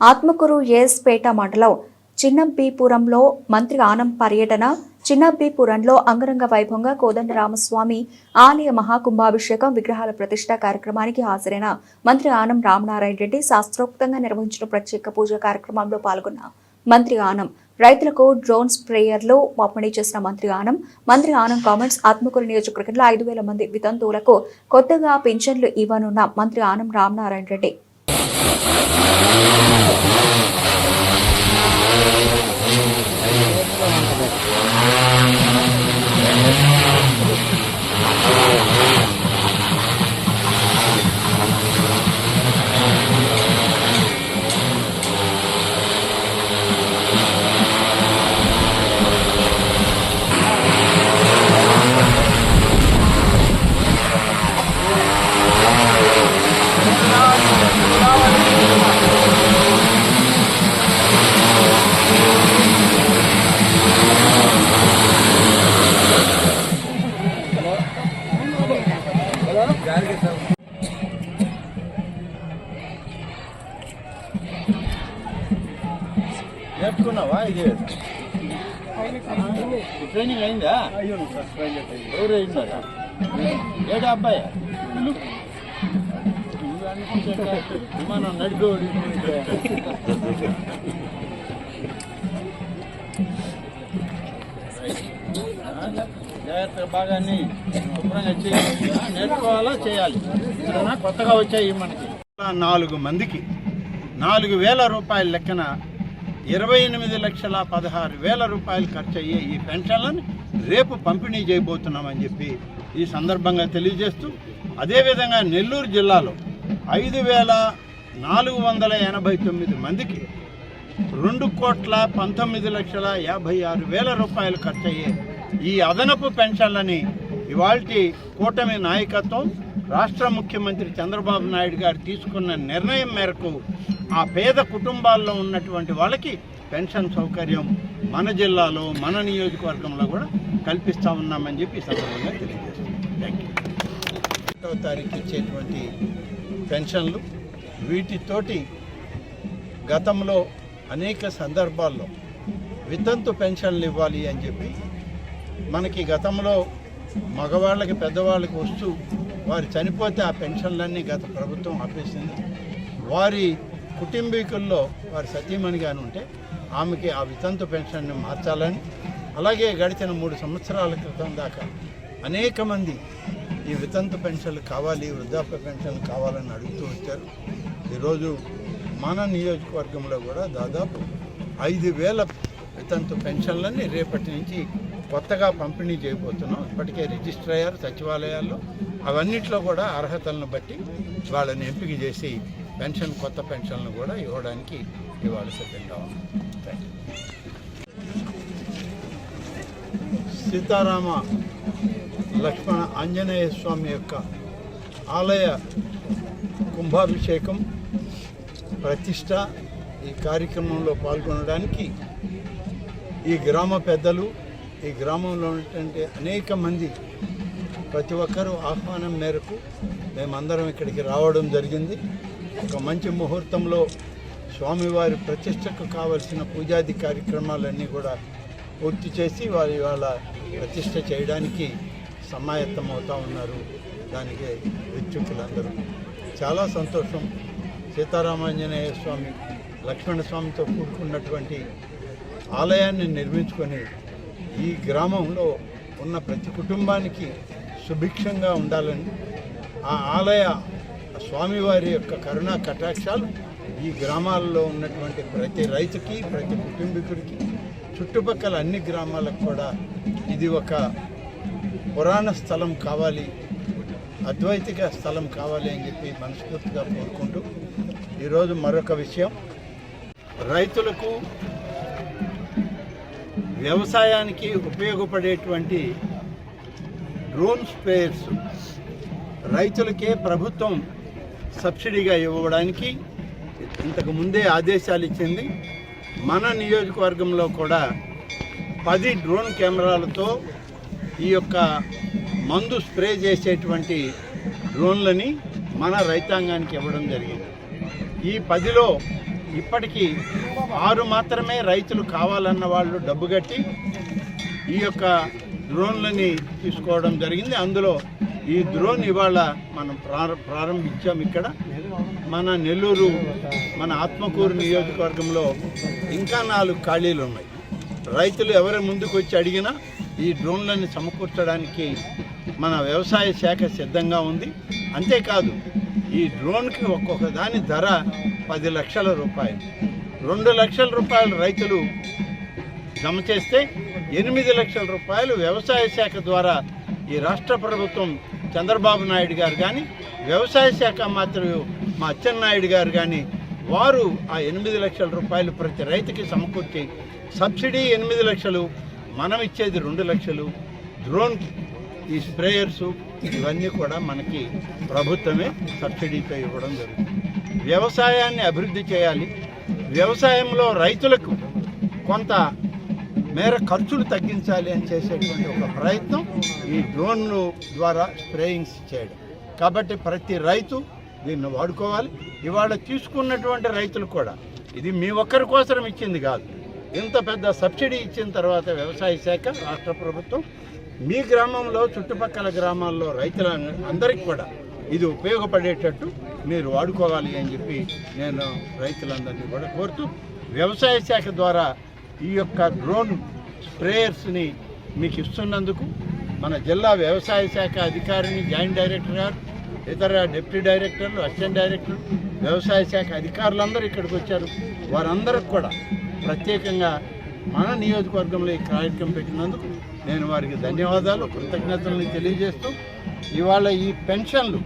ఆత్మకూరు ఏఎస్పేట మండలం చిన్నబీపురంలో మంత్రి ఆనం పర్యటన చిన్నబ్బీపురంలో అంగరంగ వైభవంగా కోదండరామస్వామి ఆలయ మహాకుంభాభిషేకం విగ్రహాల ప్రతిష్ట కార్యక్రమానికి హాజరైన మంత్రి ఆనం రామనారాయణ రెడ్డి శాస్త్రోక్తంగా నిర్వహించిన ప్రత్యేక పూజ కార్యక్రమంలో పాల్గొన్న మంత్రి ఆనం. రైతులకు డ్రోన్ స్ప్రేయర్లు పంపిణీ చేసిన మంత్రి ఆనం. మంత్రి ఆనం కామెంట్స్ ఆత్మకూరు నియోజకవర్గంలో ఐదు వేల మంది వితంతువులకు కొత్తగా పింఛన్లు ఇవ్వనున్న మంత్రి ఆనం రామనారాయణ రెడ్డి. Yeah. ట్రైనింగ్ అయిందా? ఎవరు అయిందా ఏడా అబ్బాయి? విమానం నడిపేవాడు జాగ్రత్తగా బాగా శుభ్రంగా చేయాలి నేర్చుకోవాలా? చేయాలి. కొత్తగా వచ్చాయి మనకి. నాలుగు మందికి నాలుగు వేల రూపాయల లెక్కన ఇరవై ఎనిమిది లక్షల పదహారు వేల రూపాయలు ఖర్చు అయ్యే ఈ పెన్షన్లను రేపు పంపిణీ చేయబోతున్నామని చెప్పి ఈ సందర్భంగా తెలియజేస్తూ అదేవిధంగా నెల్లూరు జిల్లాలో ఐదు వేల నాలుగు వందల ఎనభై తొమ్మిది మందికి రెండు కోట్ల పంతొమ్మిది లక్షల యాభై ఆరు వేల రూపాయలు ఖర్చు అయ్యే ఈ అదనపు పెన్షన్లని ఇవాల్టి కూటమి నాయకత్వం రాష్ట్ర ముఖ్యమంత్రి చంద్రబాబు నాయుడు గారు తీసుకున్న నిర్ణయం మేరకు ఆ పేద కుటుంబాల్లో ఉన్నటువంటి వాళ్ళకి పెన్షన్ సౌకర్యం మన జిల్లాలో మన నియోజకవర్గంలో కూడా కల్పిస్తా ఉన్నామని చెప్పి సందర్భంగా తెలియజేస్తున్నాం. థ్యాంక్ యూ ఒకటో తారీఖు ఇచ్చేటువంటి పెన్షన్లు వీటితోటి గతంలో అనేక సందర్భాల్లో వితంతు పెన్షన్లు ఇవ్వాలి అని చెప్పి మనకి గతంలో మగవాళ్ళకి పెద్దవాళ్ళకి వస్తూ వారు చనిపోతే ఆ పెన్షన్లన్నీ గత ప్రభుత్వం ఆపేసింది. వారి కుటుంబీకుల్లో వారి సతీమణి గాని ఉంటే ఆమెకి ఆ వితంతు పెన్షన్ని మార్చాలని అలాగే గడిచిన మూడు సంవత్సరాల క్రితం దాకా అనేక మంది ఈ వితంతు పెన్షన్లు కావాలి వృద్ధాప్య పెన్షన్లు కావాలని అడుగుతూ వచ్చారు. ఈరోజు మన నియోజకవర్గంలో కూడా దాదాపు ఐదు వేల వితంతు పెన్షన్లని రేపటి నుంచి కొత్తగా పంపిణీ చేయబోతున్నాం. ఇప్పటికే రిజిస్టర్ అయ్యారు సచివాలయాల్లో. అవన్నిట్లో కూడా అర్హతలను బట్టి వాళ్ళని ఎంపిక చేసి పెన్షన్ కొత్త పెన్షన్లు కూడా ఇవ్వడానికి ఇవాళ సిద్ధంగా ఉన్నాం. థ్యాంక్ యూ సీతారామ లక్ష్మణ ఆంజనేయ స్వామి యొక్క ఆలయ కుంభాభిషేకం ప్రతిష్ట ఈ కార్యక్రమంలో పాల్గొనడానికి ఈ గ్రామ పెద్దలు ఈ గ్రామంలో ఉన్నటువంటి అనేక మంది ప్రతి ఒక్కరూ ఆహ్వానం మేరకు మేమందరం ఇక్కడికి రావడం జరిగింది. ఒక మంచి ముహూర్తంలో స్వామివారి ప్రతిష్టకు కావలసిన పూజాది కార్యక్రమాలన్నీ కూడా పూర్తి చేసి వారి వాళ్ళ ప్రతిష్ట చేయడానికి సమాయత్తం ఉన్నారు దానికి విచ్చుకులందరూ చాలా సంతోషం. సీతారామాంజనేయ స్వామి లక్ష్మణ స్వామితో కూడుకున్నటువంటి ఆలయాన్ని నిర్మించుకొని ఈ గ్రామంలో ఉన్న ప్రతి కుటుంబానికి సుభిక్షంగా ఉండాలని ఆ ఆలయ స్వామివారి యొక్క కరుణా కటాక్షాలు ఈ గ్రామాల్లో ఉన్నటువంటి ప్రతి రైతుకి ప్రతి కుటుంబీకుడికి చుట్టుపక్కల అన్ని గ్రామాలకు కూడా ఇది ఒక పురాణ స్థలం కావాలి అద్వైతిక స్థలం కావాలి అని చెప్పి మనస్ఫూర్తిగా కోరుకుంటూ ఈరోజు మరొక విషయం. రైతులకు వ్యవసాయానికి ఉపయోగపడేటువంటి డ్రోన్ స్ప్రేయర్స్ రైతులకే ప్రభుత్వం సబ్సిడీగా ఇవ్వడానికి ఇంతకు ముందే ఆదేశాలు ఇచ్చింది. మన నియోజకవర్గంలో కూడా పది డ్రోన్ కెమెరాలతో ఈ యొక్క మందు స్ప్రే చేసేటువంటి డ్రోన్లని మన రైతాంగానికి ఇవ్వడం జరిగింది. ఈ పదిలో ఇప్పటికీ ఆరు మాత్రమే రైతులు కావాలన్న వాళ్ళు డబ్బు కట్టి ఈ యొక్క డ్రోన్లని తీసుకోవడం జరిగింది. అందులో ఈ డ్రోన్ ఇవాళ మనం ప్రారంభించాం ఇక్కడ. మన నెల్లూరు మన ఆత్మకూరు నియోజకవర్గంలో ఇంకా నాలుగు ఖాళీలు ఉన్నాయి. రైతులు ఎవరి ముందుకు వచ్చి అడిగినా ఈ డ్రోన్లను సమకూర్చడానికి మన వ్యవసాయ శాఖ సిద్ధంగా ఉంది. అంతేకాదు ఈ డ్రోన్కి ఒక్కొక్క దాని ధర పది లక్షల రూపాయలు. రెండు లక్షల రూపాయలు రైతులు జమ చేస్తే ఎనిమిది లక్షల రూపాయలు వ్యవసాయ శాఖ ద్వారా ఈ రాష్ట్ర ప్రభుత్వం చంద్రబాబు నాయుడు గారు కానీ వ్యవసాయ శాఖ మాత్రమే మా అచ్చెన్నాయుడు గారు కానీ వారు ఆ ఎనిమిది లక్షల రూపాయలు ప్రతి రైతుకి సమకూర్చి సబ్సిడీ ఎనిమిది లక్షలు మనం ఇచ్చేది రెండు లక్షలు డ్రోన్ ఈ స్ప్రేయర్స్ ఇవన్నీ కూడా మనకి ప్రభుత్వమే సబ్సిడీతో ఇవ్వడం జరుగుతుంది. వ్యవసాయాన్ని అభివృద్ధి చేయాలి. వ్యవసాయంలో రైతులకు కొంత మేర ఖర్చులు తగ్గించాలి అని చేసేటువంటి ఒక ప్రయత్నం ఈ డ్రోన్ ద్వారా స్ప్రేయింగ్స్ చేయడం. కాబట్టి ప్రతి రైతు దీన్ని వాడుకోవాలి. ఇవాళ తీసుకున్నటువంటి రైతులు కూడా ఇది మీ ఒక్కరి కోసం ఇచ్చింది కాదు. ఇంత పెద్ద సబ్సిడీ ఇచ్చిన తర్వాత వ్యవసాయ శాఖ రాష్ట్ర ప్రభుత్వం మీ గ్రామంలో చుట్టుపక్కల గ్రామాల్లో రైతుల అందరికీ కూడా ఇది ఉపయోగపడేటట్టు మీరు వాడుకోవాలి అని చెప్పి నేను రైతులందరినీ కూడా కోరుతూ వ్యవసాయ శాఖ ద్వారా ఈ యొక్క డ్రోన్ స్ప్రేయర్స్ని మీకు ఇస్తున్నందుకు మన జిల్లా వ్యవసాయ శాఖ అధికారిని జాయింట్ డైరెక్టర్ గారు ఇతర డిప్యూటీ డైరెక్టర్లు అసిస్టెంట్ డైరెక్టర్లు వ్యవసాయ శాఖ అధికారులందరూ ఇక్కడికి వచ్చారు. వారందరికి కూడా ప్రత్యేకంగా మన నియోజకవర్గంలో ఈ కార్యక్రమం పెట్టినందుకు నేను వారికి ధన్యవాదాలు కృతజ్ఞతలను తెలియజేస్తూ ఇవాళ ఈ పెన్షన్లు